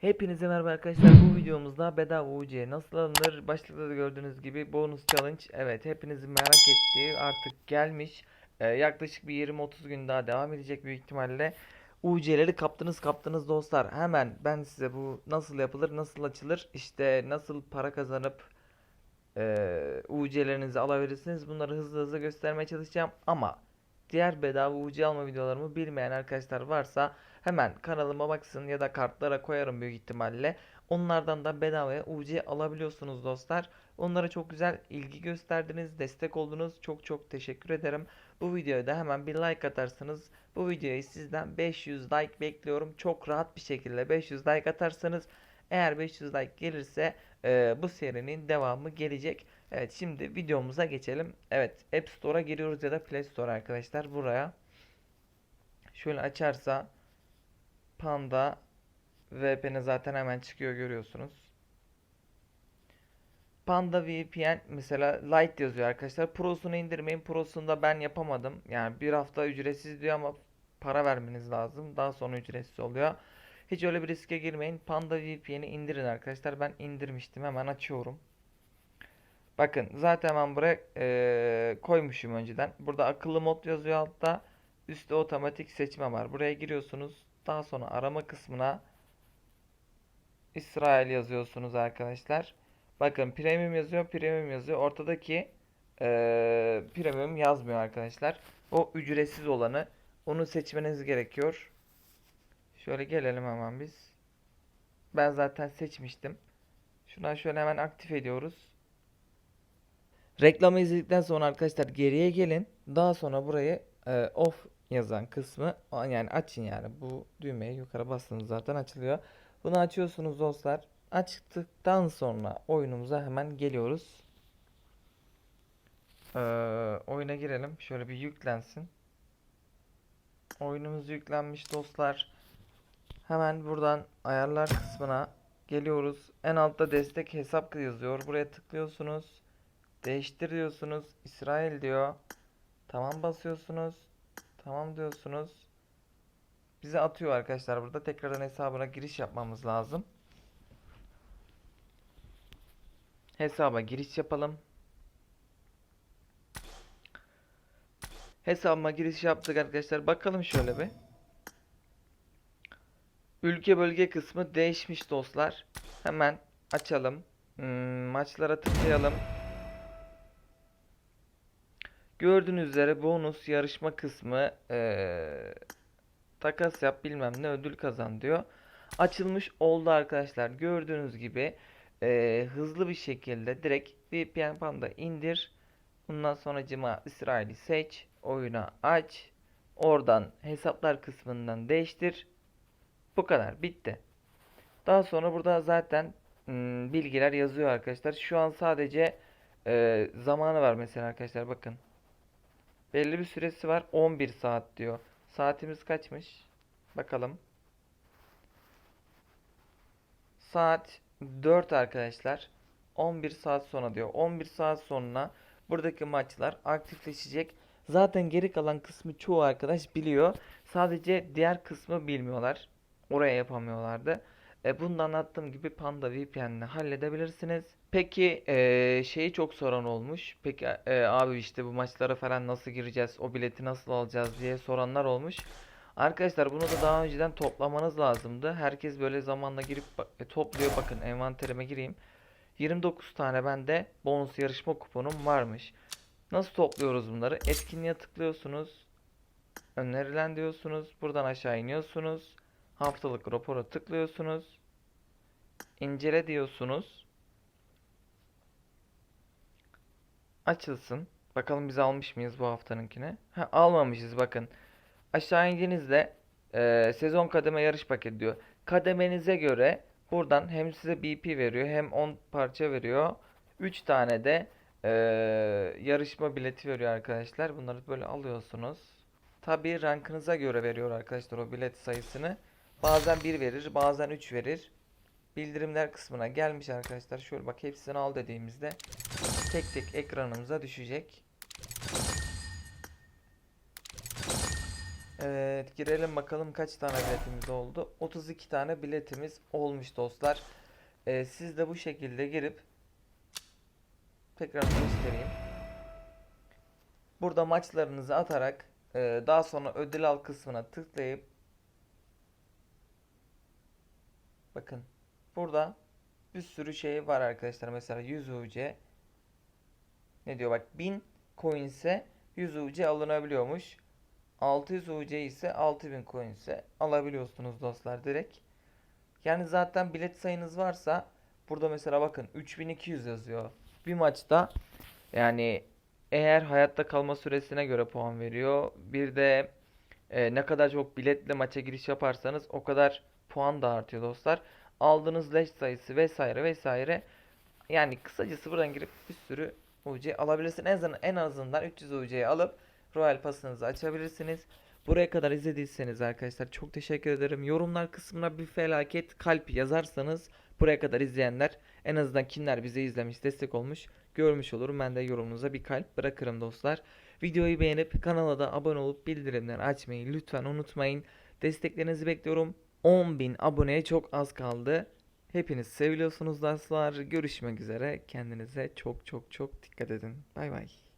Hepinize merhaba arkadaşlar. Bu videomuzda bedava UC nasıl alınır? Başlıkta da gördüğünüz gibi bonus challenge. Evet, hepinizin merak ettiği artık gelmiş. Ee, yaklaşık bir 20-30 gün daha devam edecek büyük ihtimalle. UC'leri kaptınız kaptınız dostlar. Hemen ben size bu nasıl yapılır, nasıl açılır, işte nasıl para kazanıp e, UC'lerinizi alabilirsiniz. Bunları hızlı hızlı göstermeye çalışacağım. Ama diğer bedava UC alma videolarımı bilmeyen arkadaşlar varsa hemen kanalıma baksın ya da kartlara koyarım büyük ihtimalle. Onlardan da bedavaya UC alabiliyorsunuz dostlar. Onlara çok güzel ilgi gösterdiniz, destek oldunuz. Çok çok teşekkür ederim. Bu videoya da hemen bir like atarsınız. Bu videoyu sizden 500 like bekliyorum. Çok rahat bir şekilde 500 like atarsanız eğer 500 like gelirse e, bu serinin devamı gelecek. Evet şimdi videomuza geçelim. Evet App Store'a giriyoruz ya da Play Store arkadaşlar buraya. Şöyle açarsa Panda VPN zaten hemen çıkıyor görüyorsunuz. Panda VPN mesela Lite yazıyor arkadaşlar. Pro'sunu indirmeyin. Pro'sunu da ben yapamadım. Yani bir hafta ücretsiz diyor ama para vermeniz lazım. Daha sonra ücretsiz oluyor. Hiç öyle bir riske girmeyin. Panda VPN'i indirin arkadaşlar. Ben indirmiştim. Hemen açıyorum. Bakın zaten ben buraya eee, koymuşum önceden. Burada akıllı mod yazıyor altta. Üstte otomatik seçme var. Buraya giriyorsunuz. Daha sonra arama kısmına İsrail yazıyorsunuz arkadaşlar. Bakın premium yazıyor, premium yazıyor. Ortadaki eee premium yazmıyor arkadaşlar. O ücretsiz olanı. Onu seçmeniz gerekiyor. Şöyle gelelim hemen biz. Ben zaten seçmiştim. Şuradan şöyle hemen aktif ediyoruz. Reklamı izledikten sonra arkadaşlar geriye gelin. Daha sonra burayı e, off yazan kısmı yani açın yani. Bu düğmeye yukarı bastığınız zaten açılıyor. Bunu açıyorsunuz dostlar. Açtıktan sonra oyunumuza hemen geliyoruz. Ee, oyuna girelim. Şöyle bir yüklensin. Oyunumuz yüklenmiş dostlar. Hemen buradan ayarlar kısmına geliyoruz. En altta destek hesap yazıyor. Buraya tıklıyorsunuz. Değiştir diyorsunuz. İsrail diyor. Tamam basıyorsunuz. Tamam diyorsunuz. Bize atıyor arkadaşlar burada. Tekrardan hesabına giriş yapmamız lazım. Hesaba giriş yapalım. Hesabıma giriş yaptık arkadaşlar. Bakalım şöyle bir. Ülke bölge kısmı değişmiş dostlar. Hemen açalım. Hmm, maçlara tıklayalım. Gördüğünüz üzere bonus yarışma kısmı eee, takas yap bilmem ne ödül kazan diyor. Açılmış oldu arkadaşlar. Gördüğünüz gibi eee, hızlı bir şekilde direkt VPN Panda indir. Bundan sonra cima İsrail'i seç. Oyuna aç. Oradan hesaplar kısmından değiştir. Bu kadar. Bitti. Daha sonra burada zaten hmm, bilgiler yazıyor arkadaşlar. Şu an sadece eee, zamanı var mesela arkadaşlar bakın. Belli bir süresi var. 11 saat diyor. Saatimiz kaçmış? Bakalım. Saat 4 arkadaşlar. 11 saat sonra diyor. 11 saat sonra buradaki maçlar aktifleşecek. Zaten geri kalan kısmı çoğu arkadaş biliyor. Sadece diğer kısmı bilmiyorlar. Oraya yapamıyorlardı. E, bunu anlattığım gibi Panda VPN'le halledebilirsiniz. Peki e, şeyi çok soran olmuş. Peki e, abi işte bu maçlara falan nasıl gireceğiz? O bileti nasıl alacağız diye soranlar olmuş. Arkadaşlar bunu da daha önceden toplamanız lazımdı. Herkes böyle zamanla girip e, topluyor. Bakın envanterime gireyim. 29 tane bende bonus yarışma kuponum varmış. Nasıl topluyoruz bunları? Etkinliğe tıklıyorsunuz. Önerilen diyorsunuz. Buradan aşağı iniyorsunuz. Haftalık rapora tıklıyorsunuz. İncele diyorsunuz. Açılsın. Bakalım biz almış mıyız bu haftanınkini? Ha, almamışız bakın. Aşağı indiğinizde eee, sezon kademe yarış paketi diyor. Kademenize göre buradan hem size BP veriyor hem 10 parça veriyor. 3 tane de eee, yarışma bileti veriyor arkadaşlar. Bunları böyle alıyorsunuz. Tabii rankınıza göre veriyor arkadaşlar o bilet sayısını. Bazen 1 verir, bazen 3 verir. Bildirimler kısmına gelmiş arkadaşlar. Şöyle bak hepsini al dediğimizde tek tek ekranımıza düşecek. Evet girelim bakalım kaç tane biletimiz oldu. 32 tane biletimiz olmuş dostlar. Ee, siz de bu şekilde girip tekrar göstereyim. Burada maçlarınızı atarak e, daha sonra ödül al kısmına tıklayıp bakın burada bir sürü şey var arkadaşlar. Mesela 100 UC ne diyor bak 1000 coins'e 100 UC alınabiliyormuş. 600 UC ise 6000 coins'e alabiliyorsunuz dostlar direkt. Yani zaten bilet sayınız varsa burada mesela bakın 3200 yazıyor. Bir maçta yani eğer hayatta kalma süresine göre puan veriyor. Bir de e, ne kadar çok biletle maça giriş yaparsanız o kadar puan da artıyor dostlar. Aldığınız leş sayısı vesaire vesaire. Yani kısacası buradan girip bir sürü UC alabilirsin. En azından, en azından 300 UC'yi alıp Royal Pass'ınızı açabilirsiniz. Buraya kadar izlediyseniz arkadaşlar çok teşekkür ederim. Yorumlar kısmına bir felaket kalp yazarsanız buraya kadar izleyenler en azından kimler bizi izlemiş destek olmuş görmüş olurum. Ben de yorumunuza bir kalp bırakırım dostlar. Videoyu beğenip kanala da abone olup bildirimleri açmayı lütfen unutmayın. Desteklerinizi bekliyorum. 10.000 aboneye çok az kaldı. Hepiniz seviliyorsunuz dostlar. Görüşmek üzere. Kendinize çok çok çok dikkat edin. Bay bay.